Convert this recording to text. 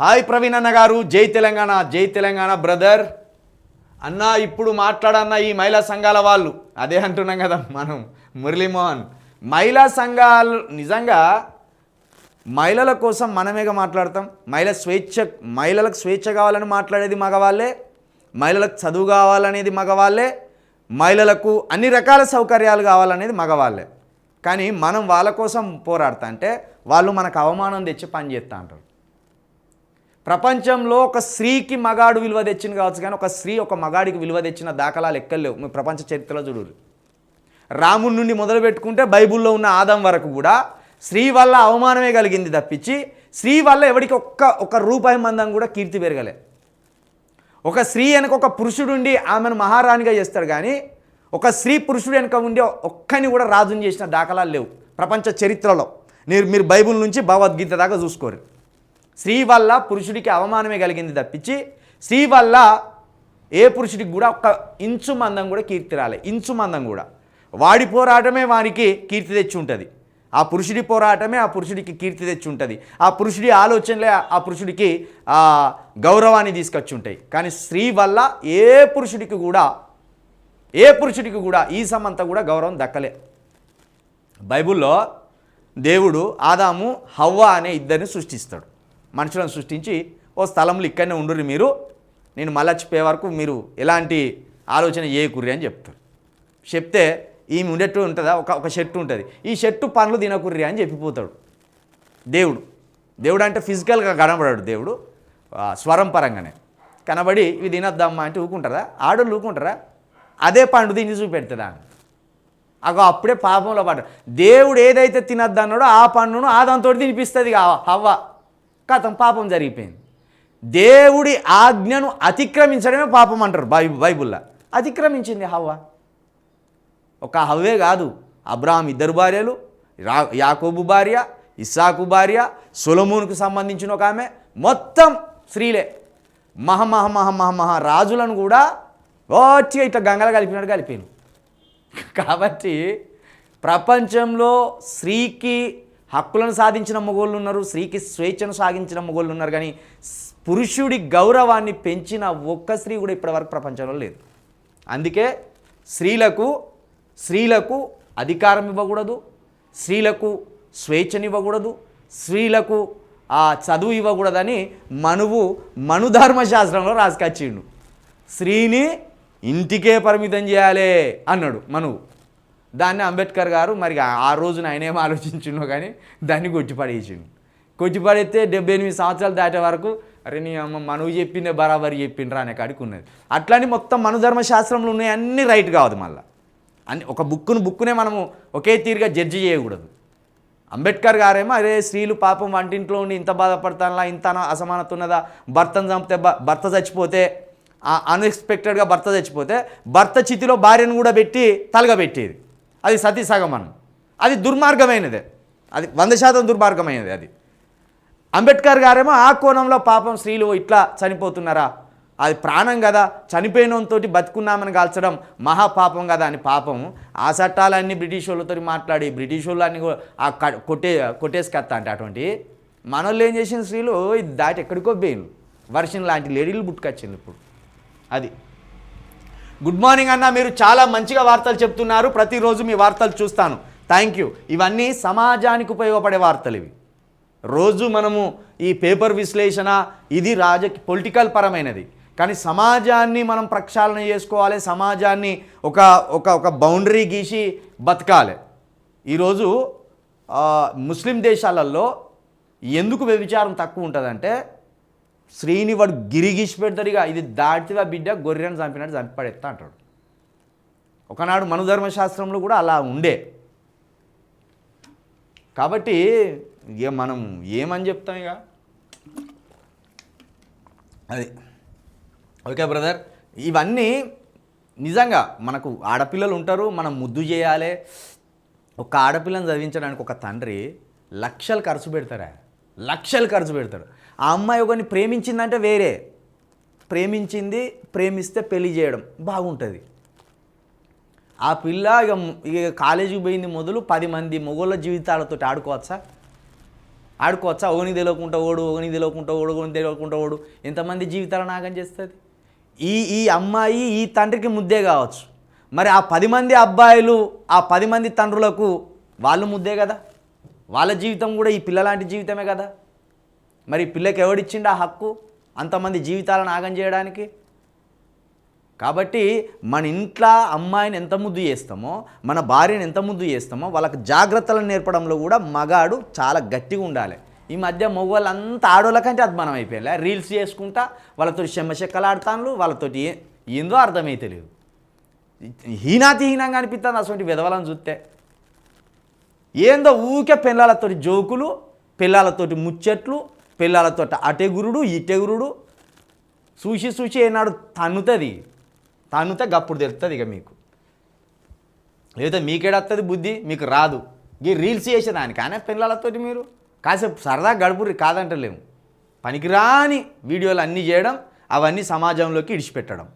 Hi Praveen అన్న గారు జై తెలంగాణ జై తెలంగాణ బ్రదర్. అన్న ఇప్పుడు మాట్లాడన్న ఈ మహిళా సంఘాల వాళ్ళు. అదే అంటున్నాం కదా మనం మురళీమోహన్. మహిళా సంఘాలు నిజంగా మహిళల కోసం మనమేగా మాట్లాడతాం? మహిళ స్వేచ్ఛ మహిళలకు స్వేచ్ఛ కావాలని మాట్లాడేది మగవాళ్ళే? మహిళలకు చదువు కావాలనేది మగవాళ్ళే? మహిళలకు అన్ని రకాల సౌకర్యాలు కావాలనేది మగవాళ్ళే? కానీ మనం వాళ్ళ కోసం పోరాడతా అంటే వాళ్ళు మనకు అవమానం తెచ్చి పనిచేస్తూ అంటారు. ప్రపంచంలో ఒక స్త్రీకి మగాడు విలువ తెచ్చింది కావచ్చు కానీ ఒక స్త్రీ ఒక మగాడికి విలువ తెచ్చిన దాఖలాలు ఎక్కర్లేవు మీ ప్రపంచ చరిత్రలో చూడరు. రాముడి నుండి మొదలు పెట్టుకుంటే బైబిల్లో ఉన్న ఆదం వరకు కూడా స్త్రీ వల్ల అవమానమే కలిగింది తప్పించి స్త్రీ వల్ల ఎవరికి ఒక్క ఒక్క రూపాయి మందం కూడా కీర్తి పెరగలే. ఒక స్త్రీ వెనక ఒక పురుషుడు ఉండి ఆమెను మహారాణిగా చేస్తాడు కానీ ఒక స్త్రీ పురుషుడు వెనక ఉండి ఒక్కని కూడా రాజుని చేసిన దాఖలాలు లేవు ప్రపంచ చరిత్రలో. మీరు మీరు బైబిల్ నుంచి భగవద్గీత దాకా చూసుకోరు. స్త్రీ వల్ల పురుషుడికి అవమానమే కలిగింది తప్పించి స్త్రీ వల్ల ఏ పురుషుడికి కూడా ఒక్క ఇంచు మందం కూడా కీర్తి రాలే. ఇంచు మందం కూడా. వాడి పోరాటమే వానికి కీర్తి తెచ్చి ఉంటుంది. ఆ పురుషుడి పోరాటమే ఆ పురుషుడికి కీర్తి తెచ్చి ఉంటుంది. ఆ పురుషుడి ఆలోచనలే ఆ పురుషుడికి గౌరవాన్ని తీసుకొచ్చి ఉంటాయి. కానీ స్త్రీ వల్ల ఏ పురుషుడికి కూడా ఏ పురుషుడికి కూడా ఈ సమంతా కూడా గౌరవం దక్కలే. బైబిల్లో దేవుడు ఆదాము హవ్వ అనే ఇద్దరిని సృష్టిస్తాడు. మనుషులను సృష్టించి ఓ స్థలంలో ఇక్కడనే ఉండుర్రి మీరు నేను మళ్ళీ చెప్పే వరకు మీరు ఎలాంటి ఆలోచన చేయకుర్రి అని చెప్తాడు చెప్తే ఈమె ఉండేట్టు ఉంటుందా? ఒక ఒక షర్టు ఉంటుంది. ఈ షర్టు పనులు తినకుర్రి అని చెప్పిపోతాడు. దేవుడు. దేవుడు అంటే ఫిజికల్గా కనబడాడు దేవుడు. స్వరం పరంగానే. కనబడి ఇవి తినొద్దమ్మా అంటే ఊకుంటారా ఆడోళ్ళు ఊకుంటారా అదే పండు తిని చూపెడతాడా? అగో అప్పుడే పాపంలో పడ్డాడు దేవుడు ఏదైతే తినద్దన్నాడో ఆ పండును ఆదంతో తినిపిస్తుంది హవ్వ. కథం పాపం జరిగిపోయింది. దేవుడి ఆజ్ఞను అతిక్రమించడమే పాపం అంటారు బై బైబుల్లో. అతిక్రమించింది హవ్వ. ఒక హవ్వే కాదు. అబ్రాహం ఇద్దరు భార్యలు రా యాకోబు భార్య ఇస్సాకు భార్య సొలమూనుకు సంబంధించిన ఒక ఆమె మొత్తం స్త్రీలే. మహ మహ మహ మహా రాజులను కూడా వచ్చి ఇట్లా గంగలు కలిపినట్టు కలిపాను కాబట్టి ప్రపంచంలో స్త్రీకి హక్కులను సాధించిన మొగోళ్ళు ఉన్నారు స్త్రీకి స్వేచ్ఛను సాగించిన మగోళ్ళు ఉన్నారు కానీ పురుషుడి గౌరవాన్ని పెంచిన ఒక్క స్త్రీ కూడా ఇప్పటివరకు ప్రపంచంలో లేదు. అందుకే స్త్రీలకు స్త్రీలకు అధికారం ఇవ్వకూడదు స్త్రీలకు స్వేచ్ఛనివ్వకూడదు స్త్రీలకు ఆ చదువు ఇవ్వకూడదని మనువు మనుధర్మశాస్త్రంలో రాసుకొచ్చిండు. స్త్రీని ఇంటికే పరిమితం చేయాలి అన్నాడు మనువు. దాన్ని అంబేద్కర్ గారు మరి ఆ- రోజున ఆయన ఏం ఆలోచించిండో కానీ దాన్ని కొట్టిపడేసిండు. కొట్టిపడేస్తే డెబ్బై ఎనిమిది సంవత్సరాలు దాటే వరకు అరే నీ అమ్మ మనవి చెప్పిందే బరాబరి చెప్పిండ్రా అనే కాడికి ఉన్నది. అట్లని మొత్తం మనుధర్మ శాస్త్రంలో ఉన్నాయి అన్నీ రైట్ కావద్దు మళ్ళీ. అన్ని ఒక బుక్కును బుక్కునే మనము ఒకే తీరుగా జడ్జి చేయకూడదు. అంబేద్కర్ గారేమో అరే స్త్రీలు పాపం వంటింట్లో ఉండి ఇంత బాధపడతానలా ఇంత అసమానత ఉన్నదా భర్తను చంపితే భర్త చచ్చిపోతే అన్ఎక్స్పెక్టెడ్గా భర్త చచ్చిపోతే భర్త చితిలో భార్యను కూడా పెట్టి తలగబెట్టేది. అది సతీ సగమనం అది దుర్మార్గమైనదే. అది వంద శాతం దుర్మార్గమైనది అది. అంబేద్కర్ గారేమో ఆ కోణంలో పాపం స్త్రీలు ఇట్లా చనిపోతున్నారా? అది ప్రాణం కదా. చనిపోయినంతో బతుకున్నామని కాల్చడం మహాపాపం కదా అని పాపం. ఆ చట్టాలన్నీ బ్రిటిష్ వాళ్ళతో మాట్లాడి బ్రిటిష్ వాళ్ళని ఆ కొట్టే కొట్టేసుకొస్తా అంటే అటువంటి మనోళ్ళు ఏం చేసిన స్త్రీలు? ఇది దాటి ఎక్కడికో బెయిన్ వర్షన్ లాంటి లేడీలు పుట్టుకొచ్చింది ఇప్పుడు. అది. గుడ్ మార్నింగ్ అన్న మీరు చాలా మంచిగా వార్తలు చెప్తున్నారు. ప్రతిరోజు మీ వార్తలు చూస్తాను. థ్యాంక్ యూ ఇవన్నీ సమాజానికి ఉపయోగపడే వార్తలు ఇవి. రోజు మనము ఈ పేపర్ విశ్లేషణ ఇది రాజకీయ పొలిటికల్ పరమైనది. కానీ సమాజాన్ని మనం ప్రక్షాళన చేసుకోవాలి సమాజాన్ని ఒక ఒక ఒక బౌండరీ గీసి బతకాలి. ఈరోజు ముస్లిం దేశాలలో ఎందుకు వ్యభిచారం తక్కువ ఉంటుందంటే శ్రీని వాడు గిరిగీసి పెడతాడు ఇక. ఇది దాటివా బిడ్డ గొర్రెను చంపినట్టు చంపడేస్తా అంటాడు. ఒకనాడు మనుధర్మశాస్త్రంలో కూడా అలా ఉండే. కాబట్టి ఇక మనం ఏమని చెప్తాం ఇక? అది. ఓకే బ్రదర్ ఇవన్నీ నిజంగా మనకు ఆడపిల్లలు ఉంటారు మనం ముద్దు చేయాలి. ఒక ఆడపిల్లని చదివించడానికి ఒక తండ్రి లక్షలు ఖర్చు పెడతారా? లక్షలు ఖర్చు పెడతాడు. ఆ అమ్మాయి ఒకరిని ప్రేమించిందంటే వేరే. ప్రేమించింది ప్రేమిస్తే పెళ్ళి చేయడం. బాగుంటుంది. ఆ పిల్ల ఇక ఇక కాలేజీకి పోయింది మొదలు పది మంది మొగోళ్ళ జీవితాలతో ఆడుకోవచ్చా? ఆడుకోవచ్చా? ఓని తెలియకుండా ఓడు ఓని తెలియకుండా ఓడు ఓని తెలియకుండా ఓడు. ఎంతమంది జీవితాలు నాగం చేస్తుంది? ఈ ఈ అమ్మాయి ఈ తండ్రికి ముద్దే కావచ్చు. మరి ఆ పది మంది అబ్బాయిలు ఆ పది మంది తండ్రులకు వాళ్ళు ముద్దే కదా? వాళ్ళ జీవితం కూడా ఈ పిల్లలాంటి జీవితమే కదా? మరి పిల్లకి ఎవడిచ్చిండు ఆ హక్కు? అంతమంది జీవితాలను ఆగం చేయడానికి? కాబట్టి మన ఇంట్లో అమ్మాయిని ఎంత ముద్దు చేస్తామో మన భార్యను ఎంత ముద్దు చేస్తామో వాళ్ళకి జాగ్రత్తలను నేర్పడంలో కూడా మగాడు చాలా గట్టిగా ఉండాలి. ఈ మధ్య మగవాళ్ళంతా ఆడోళ్ళ కంటే అద్మానం అయిపోయా రీల్స్ చేసుకుంటా వాళ్ళతో చెమ్మచెక్కలు ఆడతాను వాళ్ళతోటి ఏందో అర్థమైతలేదు. లేదు అనిపిస్తుంది అటువంటి విధవలను చూస్తే ఏందో ఊకే పిల్లలతోటి జోకులు పిల్లలతోటి ముచ్చట్లు పెళ్ళతోటి అటే గురుడు ఇటే గురుడు. చూసి చూసి ఏనాడు తన్నుతుంది. తన్నుతే గప్పుడు తెలుస్తుంది ఇక మీకు. లేదా మీకేడొస్తుంది బుద్ధి? మీకు రాదు. ఈ రీల్స్ చేసేదానికి కానీ పిల్లలతో మీరు? కాసేపు సరదా గడుపురి కాదంటలేము. పనికిరాని వీడియోలు అన్నీ చేయడం అవన్నీ సమాజంలోకి ఇడిచిపెట్టడం.